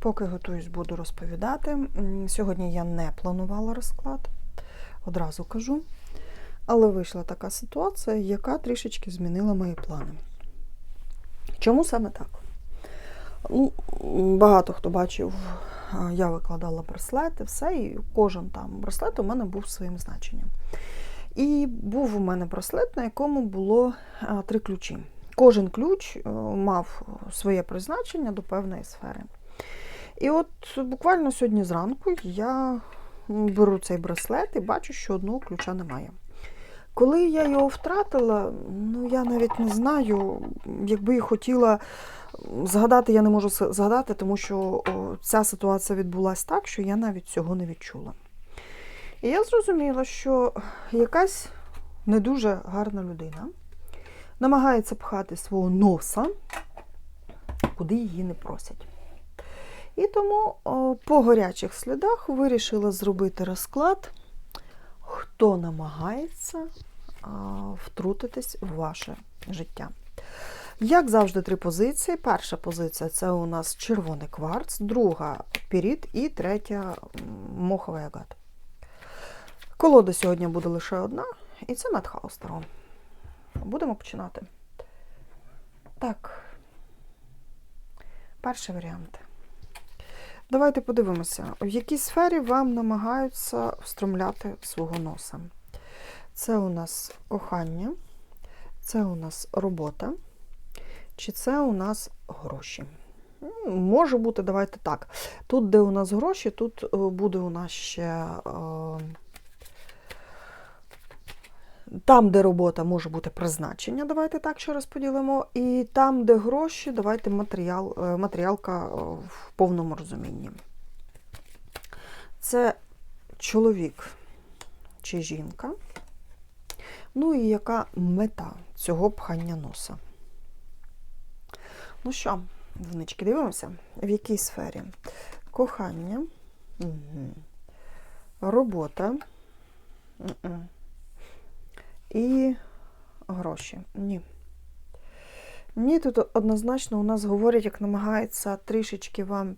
Поки готуюсь, буду розповідати. Сьогодні я не планувала розклад, одразу кажу. Але вийшла така ситуація, яка трішечки змінила мої плани. Чому саме так? Ну, багато хто бачив, я викладала браслети, все, і кожен там браслет у мене був своїм значенням. І був у мене браслет, на якому було три ключі. Кожен ключ е, мав своє призначення до певної сфери. І от буквально сьогодні зранку я беру цей браслет і бачу, що одного ключа немає. Коли я його втратила, ну я навіть не знаю, якби і хотіла згадати, я не можу згадати, тому що ця ситуація відбулася так, що я навіть цього не відчула. І я зрозуміла, що якась не дуже гарна людина намагається пхати свого носа, куди її не просять. І тому по гарячих слідах вирішила зробити розклад, хто намагається втрутитись в ваше життя. Як завжди, три позиції. Перша позиція це у нас червоний кварц, друга піріт і третя моховий агат. Колода сьогодні буде лише одна, і це Медхаус Таро. Будемо починати. Так. Перший варіант. Давайте подивимося, в якій сфері вам намагаються встромляти свого носа. Це у нас кохання, це у нас робота, чи це у нас гроші. Може бути, давайте так. Тут, де у нас гроші, тут е, буде у нас ще. е, Там, де робота, може бути призначення, давайте так ще розподілимо. І там, де гроші, давайте матеріал, е, матеріалка е, в повному розумінні. Це чоловік чи жінка. Ну і яка мета цього пхання носа? Ну що, дзвонички, дивимося, в якій сфері? Кохання, угу. робота. М-м. І гроші. Ні. Ні, тут однозначно у нас говорять, як намагається трішечки вам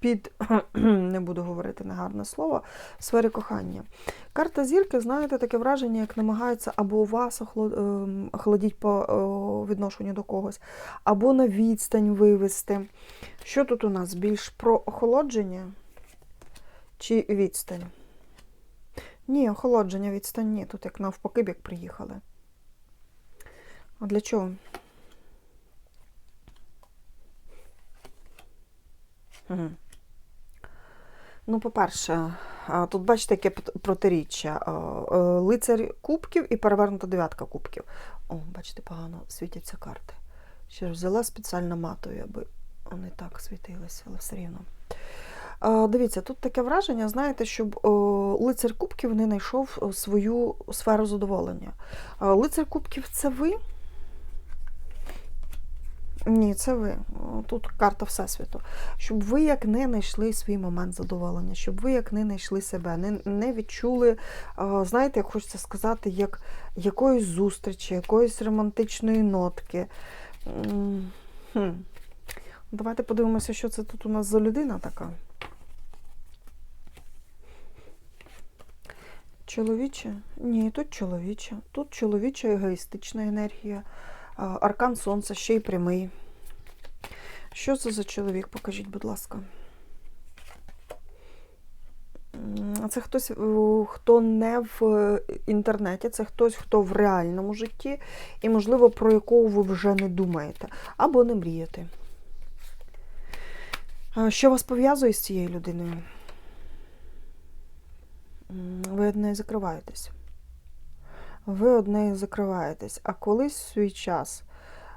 під, не буду говорити негарне слово, в сфері кохання. Карта зірки, знаєте, таке враження, як намагається або вас охло- ем, охолодіть по відношенню до когось, або на відстань вивести. Що тут у нас? Більш про охолодження чи відстань? Ні, охолодження відстань ні. Тут як навпаки, як приїхали. А для чого? Угу. Ну, по-перше, тут бачите, яке протиріччя. Е, Лицар кубків і перевернута дев'ятка кубків. О, бачите, погано світяться карти. Ще ж взяла спеціально матові, аби вони так світилися, але все рівно. Дивіться, тут таке враження, знаєте, щоб лицар кубків не знайшов свою сферу задоволення. Лицар кубків це ви? Ні, це ви. Тут карта Всесвіту. Щоб ви як не знайшли свій момент задоволення, щоб ви як не знайшли себе, не, не відчули, знаєте, як хочеться сказати, як якоїсь зустрічі, якоїсь романтичної нотки. Хм. Давайте подивимося, що це тут у нас за людина така. Чоловіче? Ні, тут чоловіче. Тут чоловіча егоїстична енергія. Аркан сонця, ще й прямий. Що це за чоловік? Покажіть, будь ласка. Це хтось, хто не в е, інтернеті, це хтось, хто в реальному житті, і, можливо, про якого ви вже не думаєте, або не мрієте. Що вас пов'язує з цією людиною? Ви од неї закриваєтесь. Ви од неї закриваєтесь. А колись в свій час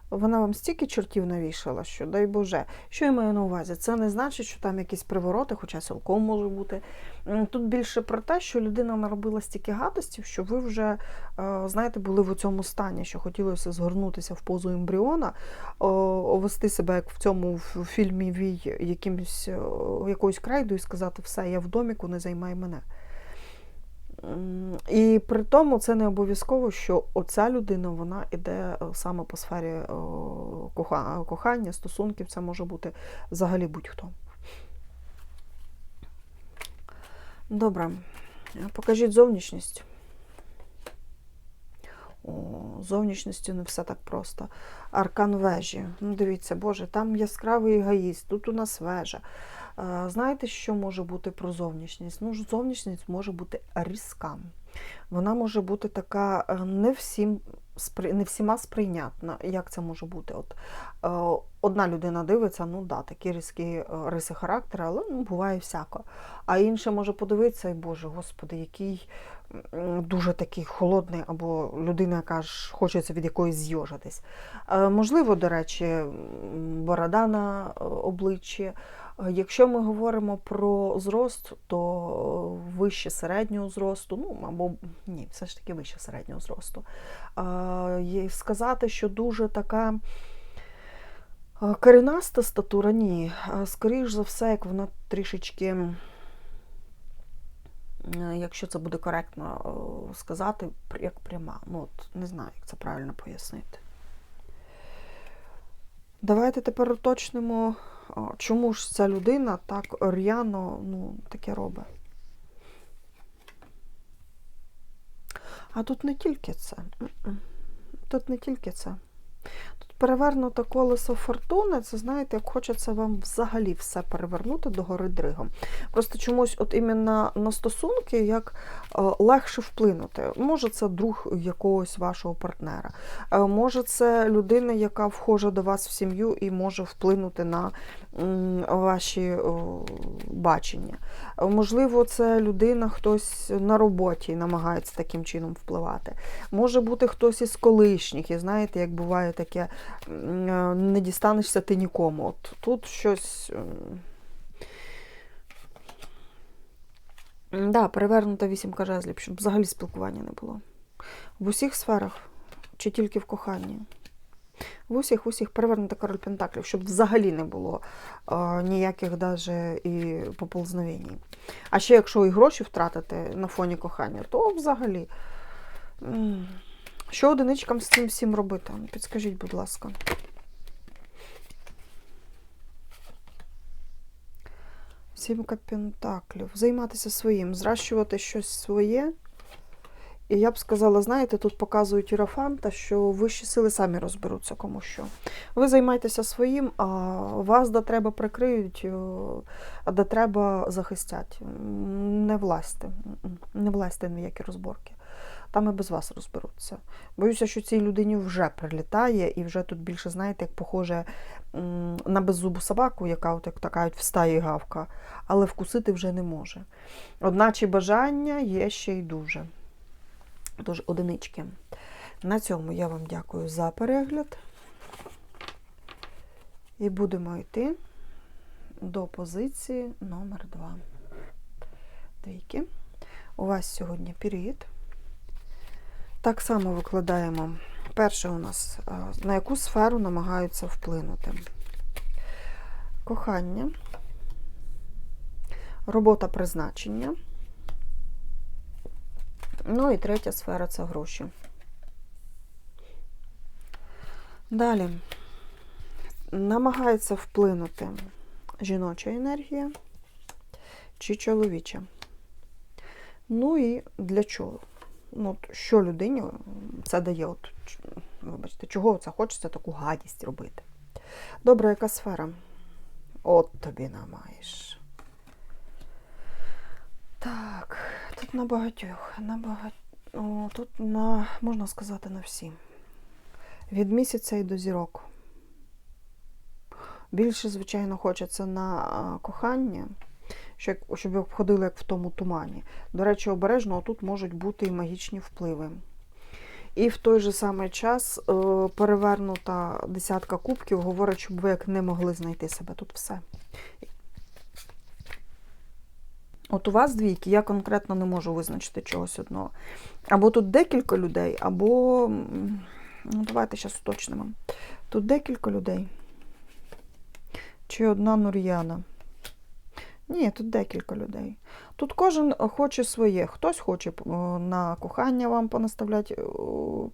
вона вам стільки чортів навішала, що дай Боже. Що я маю на увазі? Це не значить, що там якісь привороти, хоча цілком може бути. Тут більше про те, що людина наробила стільки гадостів, що ви вже, е, знаєте, були в цьому стані, що хотілося згорнутися в позу ембріона, вести себе як в цьому фільмі Вій якимсь якоюсь крайдою і сказати, все, я в доміку, не займай мене. І при тому це не обов'язково, що оця людина вона іде е, саме по сфері е, кохання, стосунків, це може бути взагалі будь-хто. Добре, покажіть зовнішність. О, зовнішністю не все так просто. Аркан вежі. Ну, дивіться, Боже, там яскравий егоїст, тут у нас вежа. Знаєте, що може бути про зовнішність? Ну, зовнішність може бути різка. Вона може бути така е, не всім не всіма сприйнятна. Як це може бути? От, е, одна людина дивиться, ну да, такі різкі е, риси характеру, але ну, буває всяко. А інша може подивитися, і Боже, Господи, який дуже такий холодний, або людина, яка ж хочеться від якоїсь зйожитись. Можливо, до речі, борода на обличчі. Е, Якщо ми говоримо про зрост, то вище середнього зросту, ну або ні, все ж таки вище середнього зросту. Е, Сказати, що дуже така е, коренаста статура, ні. Скоріш за все, як вона трішечки, якщо це буде коректно сказати, як пряма. Ну, от, не знаю, як це правильно пояснити. Давайте тепер уточнимо, чому ж ця людина так р'яно ну, таке робить. А тут не тільки це. Тут не тільки це. Тут перевернуте колесо фортуни, це знаєте, як хочеться вам взагалі все перевернути до гори дригом. Просто чомусь, от іменно на стосунки, як е, легше вплинути. Може, це друг якогось вашого партнера. Е, Може, це людина, яка вхожа до вас в сім'ю і може вплинути на ваші о, бачення. Е, Можливо, це людина, хтось на роботі намагається таким чином впливати. Може бути хтось із колишніх, і знаєте, як буває таке, е, не дістанешся ти нікому. От тут щось. м, М, Да, перевернута вісімка жезлів, щоб взагалі спілкування не було. В усіх сферах чи тільки в коханні? В усіх, усіх перевернута король Пентаклів, щоб взагалі не було е, ніяких даже і поползновень. А ще якщо і гроші втратити на фоні кохання, то взагалі. Що одиничкам з цим всім робити? Підскажіть, будь ласка. Сімка пентаклів. Займатися своїм, зращувати щось своє. І я б сказала, знаєте, тут показують Ірафанта, що вищі сили самі розберуться кому що. Ви займайтеся своїм, а вас де треба прикриють, а де треба захистять. Не М-м. не влазьте ні в які розборки. Там і без вас розберуться. Боюся, що цій людині вже прилітає, і вже тут більше, знаєте, як похоже на беззубу собаку, яка от як така в стаї гавка, але вкусити вже не може. Одначе бажання є ще й дуже. Тож одинички. На цьому я вам дякую за перегляд. І будемо йти до позиції номер 2. Двійки. У вас сьогодні період. Так само викладаємо. Перше у нас, е, на яку сферу намагаються вплинути. Кохання, робота призначення. Ну і третя сфера це гроші. Далі намагається вплинути жіноча енергія чи чоловіча. Ну і для чого? Ну, що людині це дає? От, вибачте, чого це хочеться таку гадість робити? Добре, яка сфера? От тобі намаєш. Так, тут на багатьох, на багать... О, тут на, можна сказати, на всі. Від місяця і до зірок. Більше, звичайно, хочеться на кохання, щоб, щоб ви обходили як в тому тумані. До речі, обережно тут можуть бути і магічні впливи. І в той же самий час е, перевернута десятка кубків говорить, щоб ви як не могли знайти себе. Тут все. От у вас двійки, я конкретно не можу визначити чогось одного. Або тут декілька людей, або. Ну, давайте зараз уточнимо. Тут декілька людей. Чи одна Нур'яна. Ні, тут декілька людей. Тут кожен хоче своє. Хтось хоче е, на кохання вам понаставляти е,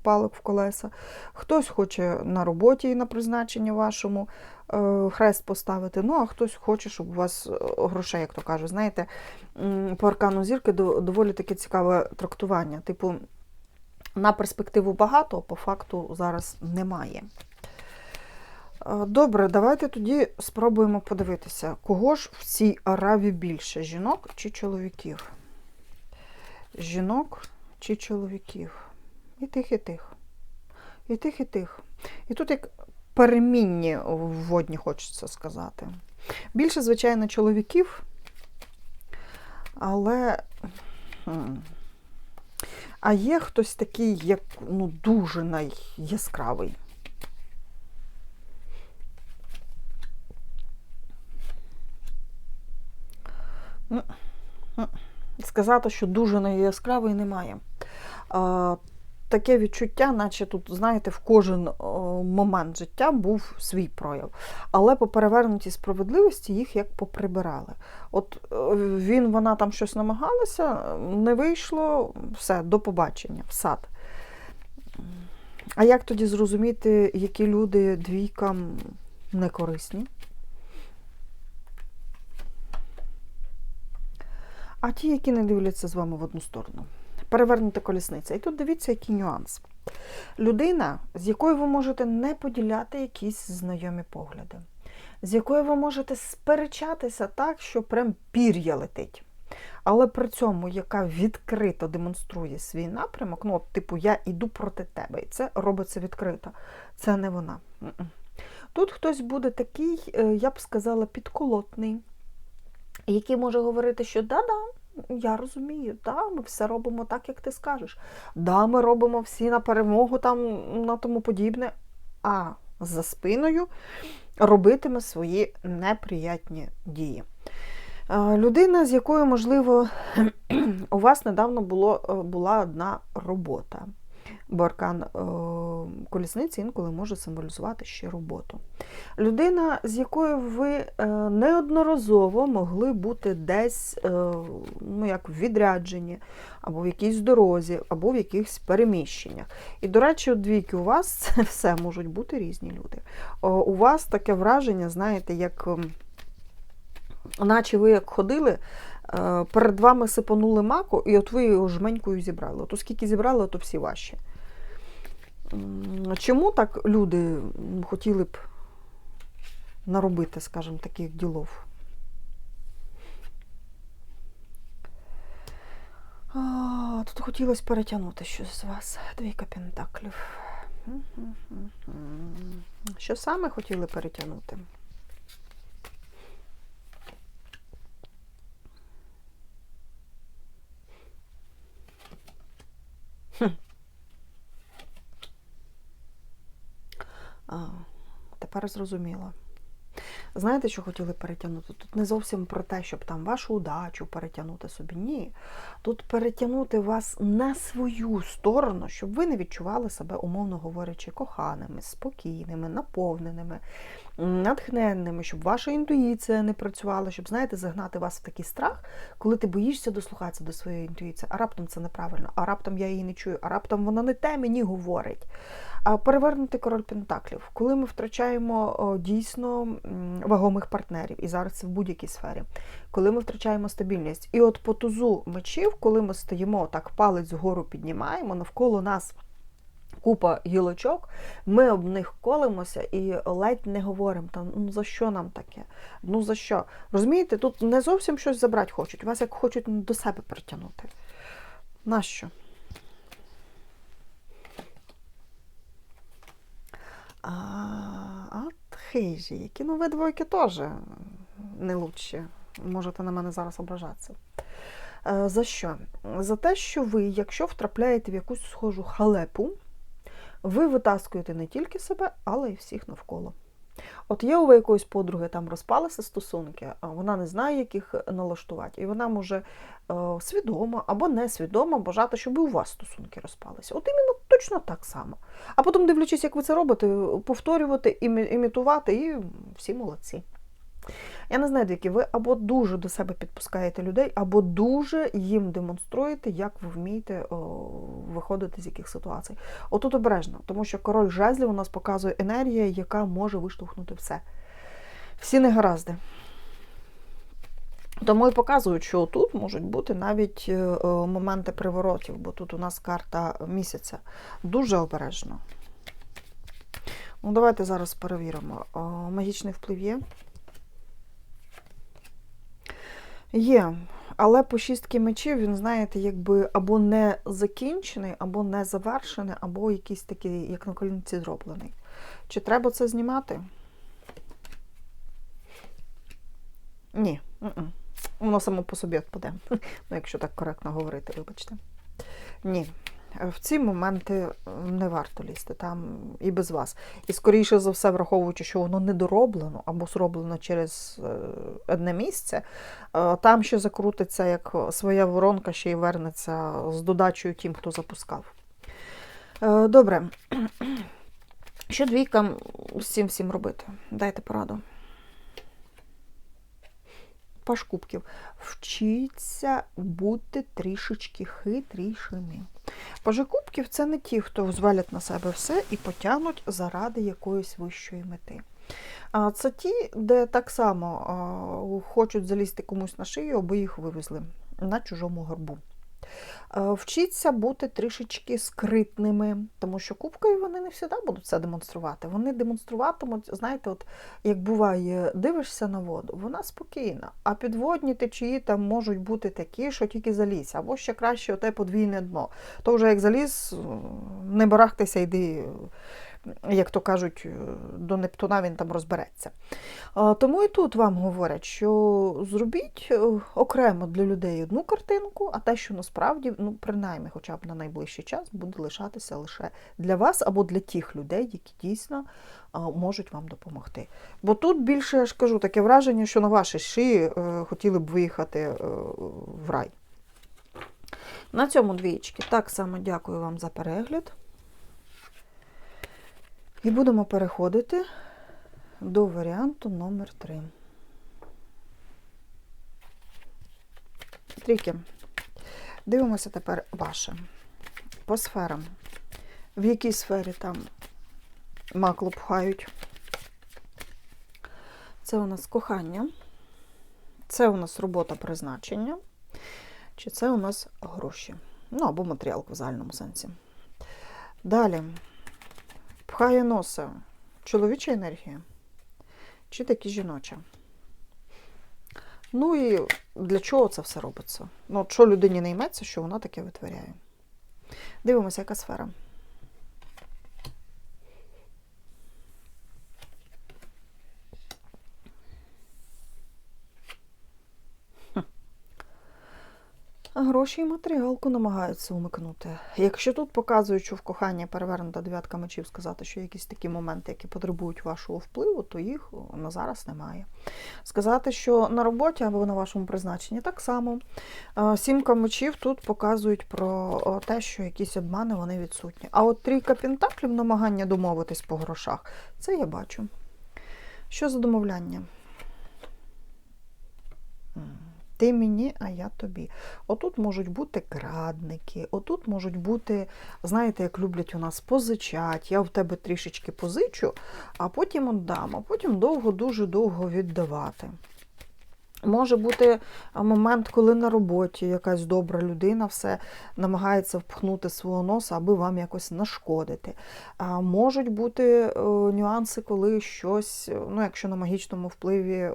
палок в колеса, хтось хоче на роботі і на призначення вашому е, хрест поставити. Ну, а хтось хоче, щоб у вас грошей, як то кажуть. Знаєте, по аркану зірки доволі таке цікаве трактування. Типу, на перспективу багато, по факту зараз немає. Добре, давайте тоді спробуємо подивитися, кого ж в цій араві більше: жінок чи чоловіків? Жінок чи чоловіків? І тих, і тих. І тих, і тих. І тут як перемінні вводні, хочеться сказати. Більше, звичайно, чоловіків, але. А є хтось такий, як ну, дуже найяскравий. Сказати, що дуже найяскравий немає. Таке відчуття, наче тут, знаєте, в кожен момент життя був свій прояв. Але по перевернутій справедливості їх як поприбирали. От е, він, вона там щось намагалася, не вийшло, все, до побачення, в сад. А як тоді зрозуміти, які люди двійкам не корисні? А ті, які не дивляться з вами в одну сторону. Перевернута колісниця. І тут дивіться, який нюанс. Людина, з якою ви можете не поділяти якісь знайомі погляди, з якою ви можете сперечатися так, що прям пір'я летить. Але при цьому, яка відкрито демонструє свій напрямок, ну, от, типу, я йду проти тебе, і це робиться відкрито. Це не вона. Тут хтось буде такий, е, я б сказала, підколотний, який може говорити, що да-да, я розумію, да, ми все робимо так, як ти скажеш. Да, ми робимо всі на перемогу там на тому подібне. А за спиною робитиме свої неприятні дії. Е, Людина, з якою, можливо, у вас недавно було, е, була одна робота. Бо е, колісниці інколи може символізувати ще роботу. Людина, з якою ви е, неодноразово могли бути десь е, ну, як в відрядженні, або в якійсь дорозі, або в якихось переміщеннях. І, до речі, от двійки у вас це все можуть бути різні люди. У вас таке враження, знаєте, як. ем, Наче ви як ходили, перед вами сипанули маку, і от ви його жменькою зібрали. От оскільки зібрали, то всі ваші. Чому так люди хотіли б наробити, скажімо, таких ділов? А, тут хотілося перетягнути щось з вас. Двійка пентаклів. Що саме хотіли перетягнути? А, тепер зрозуміло. Знаєте, що хотіли перетягнути? Тут не зовсім про те, щоб там вашу удачу перетягнути собі. Ні. Тут перетягнути вас на свою сторону, щоб ви не відчували себе, умовно говорячи, коханими, спокійними, наповненими, натхненними, щоб ваша інтуїція не працювала, щоб, знаєте, загнати вас в такий страх, коли ти боїшся дослухатися до своєї інтуїції, а раптом це неправильно, а раптом я її не чую, а раптом вона не те мені говорить. А перевернути король Пентаклів, коли ми втрачаємо дійсно вагомих партнерів, і зараз це в будь-якій сфері, коли ми втрачаємо стабільність. І от по тузу мечів, коли ми стоїмо так, палець вгору піднімаємо, навколо нас купа гілочок, ми об них колимося і ледь не говоримо, там, ну за що нам таке? Ну за що? Розумієте, тут не зовсім щось забрати хочуть, вас як хочуть до себе притягнути. Нащо? А, хижі, які ну ви двойки теж не лучші. Можете на мене зараз ображатися. Е, За що? За те, що ви, якщо втрапляєте в якусь схожу халепу, ви витаскуєте не тільки себе, але й всіх навколо. От є у якоїсь подруги там розпалися стосунки, а вона не знає, як їх налаштувати, і вона може е, свідомо або несвідомо бажати, щоб і у вас стосунки розпалися. От іменно точно так само. А потім, дивлячись, як ви це робите, повторювати, імітувати, і всі молодці. Я не знаю, які ви або дуже до себе підпускаєте людей, або дуже їм демонструєте, як ви вмієте о, виходити з яких ситуацій. Отут обережно, тому що король жезлів у нас показує енергія, яка може виштовхнути все. Всі негаразди. Тому і показують, що тут можуть бути навіть е, е, моменти приворотів, бо тут у нас карта місяця. Дуже обережно. Ну, давайте зараз перевіримо. О, Магічний вплив є. Є. Але по шістки мечів він, знаєте, якби або не закінчений, або не завершений, або якийсь такий, як на колінці, зроблений. Чи треба це знімати? Ні. Воно само по собі відпаде. Ну, якщо так коректно говорити, вибачте. Ні. В ці моменти е, не варто лізти там і без вас. І скоріше за все, враховуючи, що воно недороблено або зроблено через е, одне місце, е, там ще закрутиться як своя воронка, ще й вернеться з додачею тим, хто запускав. Добре. Що двійкам з цим всім робити? Дайте пораду. Паш кубків. Вчіться бути трішечки хитрішими. Пажі кубків це не ті, хто звалять на себе все і потягнуть заради якоїсь вищої мети. А це ті, де так само хочуть залізти комусь на шию, аби їх вивезли на чужому горбу. А, Вчіться бути трішечки скритними, тому що кубкою вони не завжди будуть це демонструвати. Вони демонструватимуть, знаєте, от як буває, дивишся на воду, вона спокійна, а підводні течії там можуть бути такі, що тільки залізь, або ще краще оте подвійне дно. То вже як заліз, не барахтайся, йди, як то кажуть, до Нептуна він там розбереться. Тому і тут вам говорять, що зробіть е, окремо для людей одну картинку, а те, що насправді, ну, принаймні, хоча б на найближчий час, буде лишатися лише для вас або для тих людей, які дійсно можуть вам допомогти. Бо тут більше, я ж кажу, таке враження, що на вашій шиї е, хотіли б виїхати е, в рай. На цьому двієчки. Так само дякую вам за перегляд. І будемо переходити до варіанту номер 3. Трійки. Дивимося тепер ваше. По сферам. В якій сфері там макло пхають? Це у нас кохання. Це у нас робота призначення. Чи це у нас гроші? Ну, або матеріал в загальному сенсі. Далі. Пхає носа. Чоловіча енергія. Чи таки жіноча? Ну і для чого це все робиться? Ну, що людині не йметься, що вона таке витворяє? Дивимося, яка сфера. А гроші і матеріалку намагаються умикнути. Якщо тут показують, що в коханні перевернута дев'ятка мечів, сказати, що якісь такі моменти, які потребують вашого впливу, то їх на зараз немає. Сказати, що на роботі або на вашому призначенні так само. Сімка мечів тут показують про те, що якісь обмани вони відсутні. А от трійка пентаклів, намагання домовитись по грошах, це я бачу. Що за домовляння? Ти мені, а я тобі. Отут можуть бути крадники, отут можуть бути, знаєте, як люблять у нас позичать, я в тебе трішечки позичу, а потім віддам, а потім довго, дуже довго віддавати. Може бути момент, коли на роботі якась добра людина все намагається впхнути свого носа, аби вам якось нашкодити. А Можуть бути о, нюанси, коли щось, ну, якщо на магічному впливі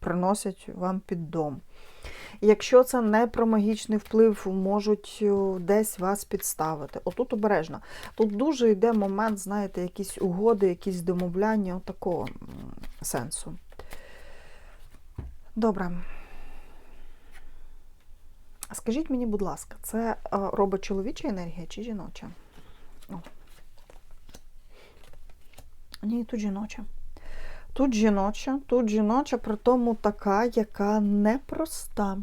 приносять вам під дом. Якщо це не про магічний вплив, можуть десь вас підставити. Отут обережно. Тут дуже йде момент, знаєте, якісь угоди, якісь домовляння такого сенсу. Добре. Скажіть мені, будь ласка, це робить чоловіча енергія чи жіноча? О. Ні, тут жіноча. Тут жіноча, тут жіноча, при тому така, яка непроста.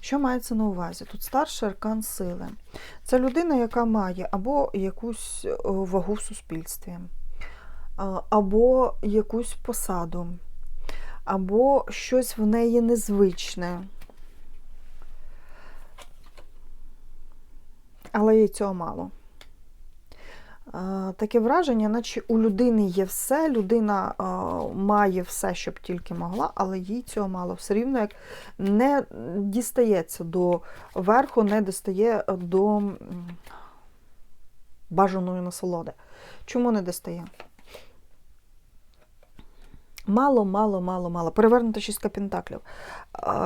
Що мається на увазі? Тут старший аркан сили. Це людина, яка має або якусь вагу в суспільстві, або якусь посаду, або щось в неї незвичне. Але їй цього мало. Таке враження, наче у людини є все, людина має все, щоб тільки могла, але їй цього мало. Все рівно як не дістається до верху, не дістає до бажаної насолоди. Чому не дістає? Мало, мало, мало, мало. Перевернуто шістка пентаклів.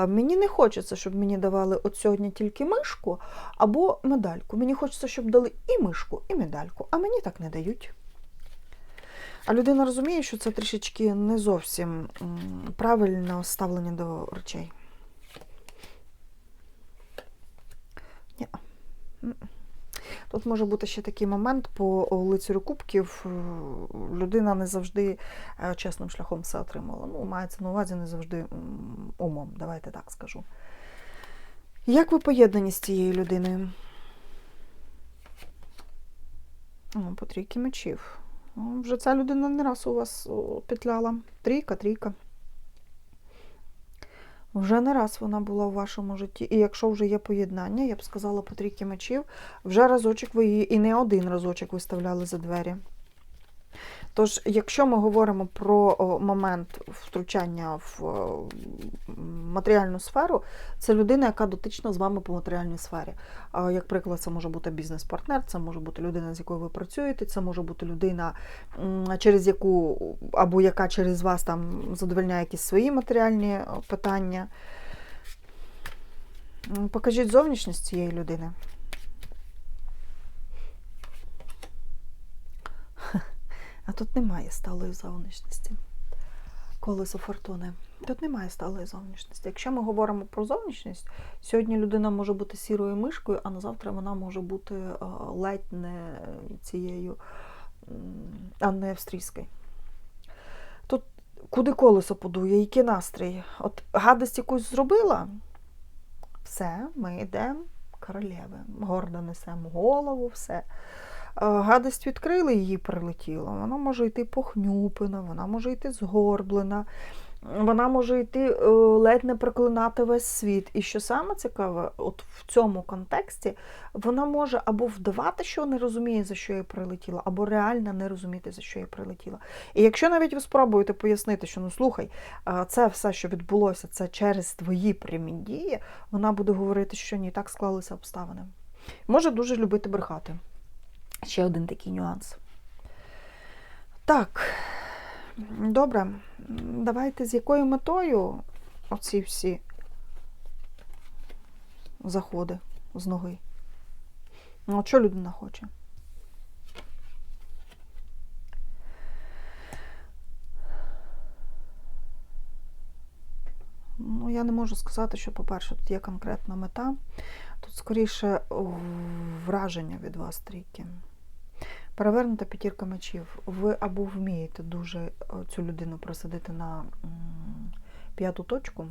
Мені не хочеться, щоб мені давали от сьогодні тільки мишку або медальку. Мені хочеться, щоб дали і мишку, і медальку, а мені так не дають. А людина розуміє, що це трішечки не зовсім правильне ставлення до речей. Ні. Тут може бути ще такий момент по лицарю кубків. е, Людина не завжди е, чесним шляхом все отримала. Ну, мається на увазі не завжди умом, давайте так скажу. Як ви поєднані з цією людиною? О, по трійки мечів. Вже ця людина не раз у вас петляла. Трійка, трійка. Вже не раз вона була в вашому житті. І якщо вже є поєднання, я б сказала по трійки мечів, вже разочок ви її і не один разочок виставляли за двері. Тож, якщо ми говоримо про момент втручання в матеріальну сферу, це людина, яка дотична з вами по матеріальній сфері. Як приклад, це може бути бізнес-партнер, це може бути людина, з якою ви працюєте, це може бути людина, через яку або яка через вас там задовольняє якісь свої матеріальні питання. Покажіть зовнішність цієї людини. А тут немає сталої зовнішності. Колесо фортуни. Тут немає сталої зовнішності. Якщо ми говоримо про зовнішність, сьогодні людина може бути сірою мишкою, а на завтра вона може бути е, ледь не цією м, Анною Австрійською. Тут куди колесо подує, який настрій? От гадость якусь зробила, все, ми йдемо королеви. Гордо несемо голову, все. Е, Гадость відкрили, її прилетіло. Вона може йти похнюпина, вона може йти згорблена, вона може йти е, ледь не проклинати весь світ. І що саме цікаве, от в цьому контексті вона може або вдавати, що не розуміє, за що їй прилетіло, або реально не розуміти, за що їй прилетіло. І якщо навіть ви спробуєте пояснити, що ну слухай, е, це все, що відбулося, це через твої прямі дії, вона буде говорити, що ні, так склалися обставини. Може дуже любити брехати. Ще один такий нюанс. Так, добре. Давайте з якою метою оці всі заходи з ноги? Ну, що людина хоче? Ну, я не можу сказати, що, по-перше, тут є конкретна мета. Тут скоріше враження від вас трійки. Перевернута п'ятірка мечів. Ви або вмієте дуже цю людину просадити на п'яту точку,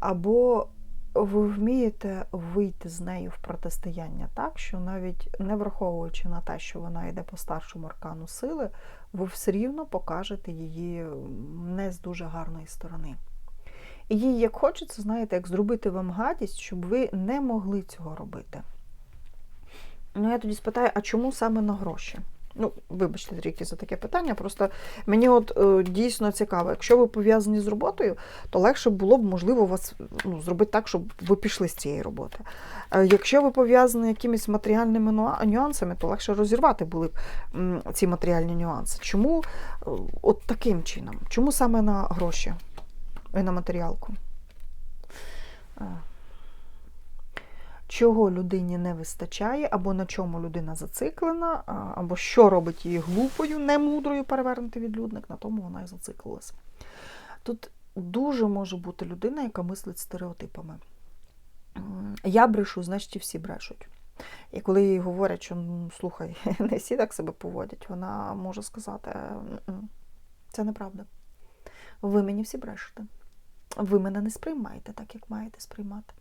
або ви вмієте вийти з нею в протистояння так, що навіть не враховуючи на те, що вона йде по старшому аркану сили, ви все рівно покажете її не з дуже гарної сторони. І їй як хочеться, знаєте, як зробити вам гадість, щоб ви не могли цього робити. Ну, я тоді спитаю, а чому саме на гроші? Ну, вибачте, трійки за таке питання. Просто мені от е, дійсно цікаво, якщо ви пов'язані з роботою, то легше було б, можливо, вас ну, зробити так, щоб ви пішли з цієї роботи. Е, якщо ви пов'язані якимись матеріальними нюансами, то легше розірвати були б м, ці матеріальні нюанси. Чому е, от таким чином? Чому саме на гроші і на матеріалку? Чого людині не вистачає, або на чому людина зациклена, або що робить її глупою, немудрою перевернутий відлюдник, на тому вона і зациклилась. Тут дуже може бути людина, яка мислить стереотипами. Я брешу, значить і всі брешуть. І коли їй говорять, що ну, слухай, не всі так себе поводять, вона може сказати: це неправда. Ви мені всі брешете. Ви мене не сприймаєте так, як маєте сприймати.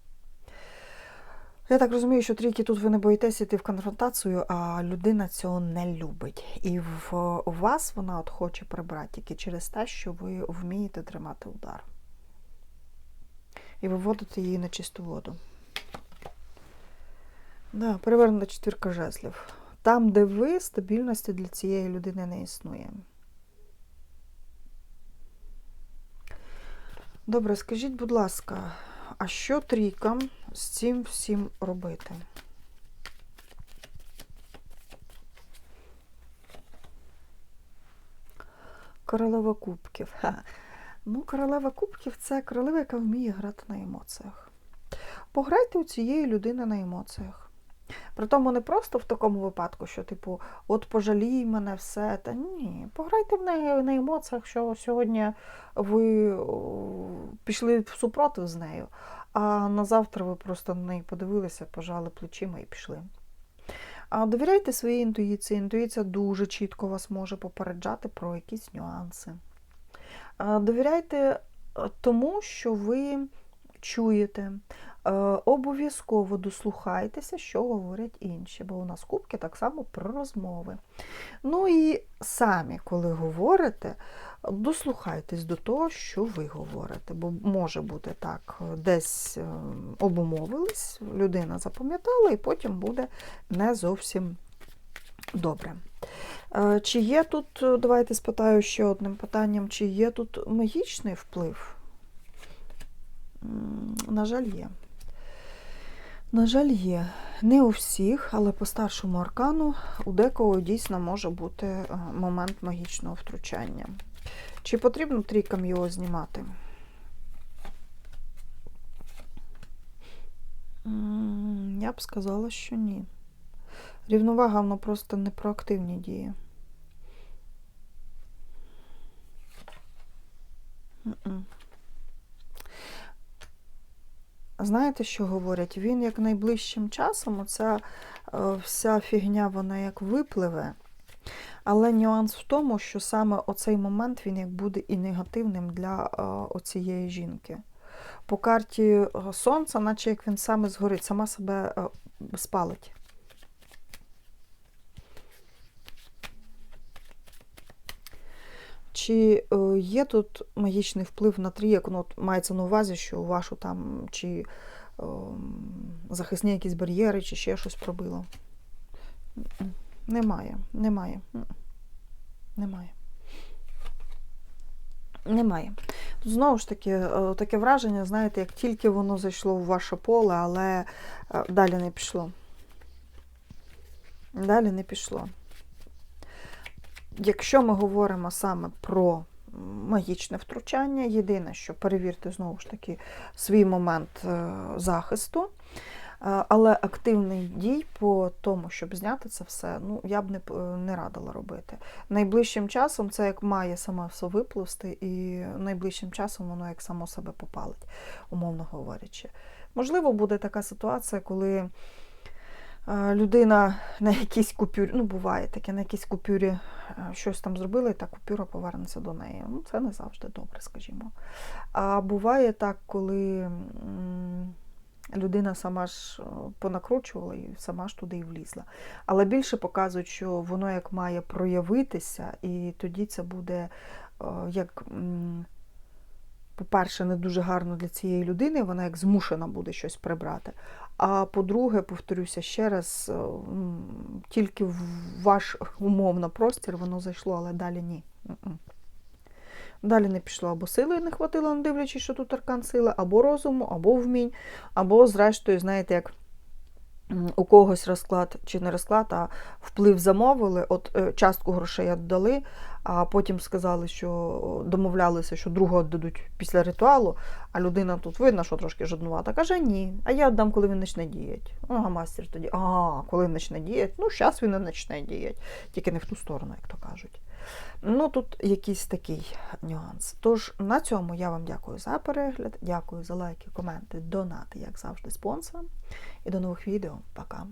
Я так розумію, що трійки тут ви не боїтеся йти в конфронтацію, а людина цього не любить. І в вас вона от хоче прибрати тільки через те, що ви вмієте тримати удар. І виводити її на чисту воду. Да, перевернута четвірка жезлів. Там, де ви, стабільності для цієї людини не існує. Добре, скажіть, будь ласка, а що трійкам з цим всім робити? Королева кубків. Ха. Ну, королева кубків це королева, яка вміє грати на емоціях. Пограйте у цієї людини на емоціях. Притому не просто в такому випадку, що, типу, от пожалій мене все. Та ні, пограйте в неї на емоціях, що сьогодні ви пішли в супротив з нею, а на завтра ви просто на неї подивилися, пожали плечима і пішли. А довіряйте своїй інтуїції. Інтуїція дуже чітко вас може попереджати про якісь нюанси. А Довіряйте тому, що ви чуєте. Е, Обов'язково дослухайтеся, що говорять інші, бо у нас кубки так само про розмови. Ну і самі, коли говорите, дослухайтесь до того, що ви говорите. Бо може бути так, десь е, обумовились, людина запам'ятала, і потім буде не зовсім добре. Е, Чи є тут, давайте спитаю ще одним питанням, чи є тут магічний вплив? На жаль, є. На жаль, є. Не у всіх, але по старшому аркану у декого дійсно може бути е, момент магічного втручання. Чи потрібно трійкам його знімати? Я б сказала, що ні. Рівновага, воно просто не про активні дії. М-м. Знаєте, що говорять? Він як найближчим часом, оця е, вся фігня, вона як випливе. Але нюанс в тому, що саме оцей момент він як буде і негативним для цієї оцієї жінки. По карті е, сонця, наче як він саме згорить, сама себе е, спалить. Чи е, є тут магічний вплив на трійок? Ну, от мається на увазі, що вашу там чи е, захисні якісь бар'єри, чи ще щось пробило? Немає, немає. Немає. Немає. Знову ж таки, е, таке враження, знаєте, як тільки воно зайшло в ваше поле, але е, далі не пішло. Далі не пішло. Якщо ми говоримо саме про магічне втручання, єдине, що перевірте знову ж таки свій момент е, захисту, Е, але активний дій по тому, щоб зняти це все, ну я б не, не радила робити. Найближчим часом це як має саме все випливсти, і найближчим часом воно як само себе попалить, умовно говорячи. Можливо, буде така ситуація, коли людина на якійсь купюрі, ну буває таке, на якійсь купюрі е, щось там зробила, і та купюра повернеться до неї. Ну, це не завжди добре, скажімо. А буває так, коли. Людина сама ж понакручувала і сама ж туди і влізла. Але більше показують, що воно як має проявитися, і тоді це буде як, по-перше, не дуже гарно для цієї людини, вона як змушена буде щось прибрати. А по-друге, повторюся ще раз, е, тільки в ваш умовно простір воно зайшло, але далі ні. Далі не пішло або сили не хватило, не дивлячись, що тут аркан сили, або розуму, або вмінь, або, зрештою, знаєте, як у когось розклад чи не розклад, а вплив замовили, от е, частку грошей віддали, а потім сказали, що домовлялися, що другого дадуть після ритуалу, а людина тут видно, що трошки жаднувата. Каже, ні, а я віддам, коли він почне діяти. Ага, мастер тоді, а, коли він почне діяти, ну, зараз він і почне діяти, тільки не в ту сторону, як то кажуть. Ну, тут якийсь такий нюанс. Тож на цьому я вам дякую за перегляд, дякую за лайки, коменти, донати, як завжди, спонсорам. І до нових відео. Пока!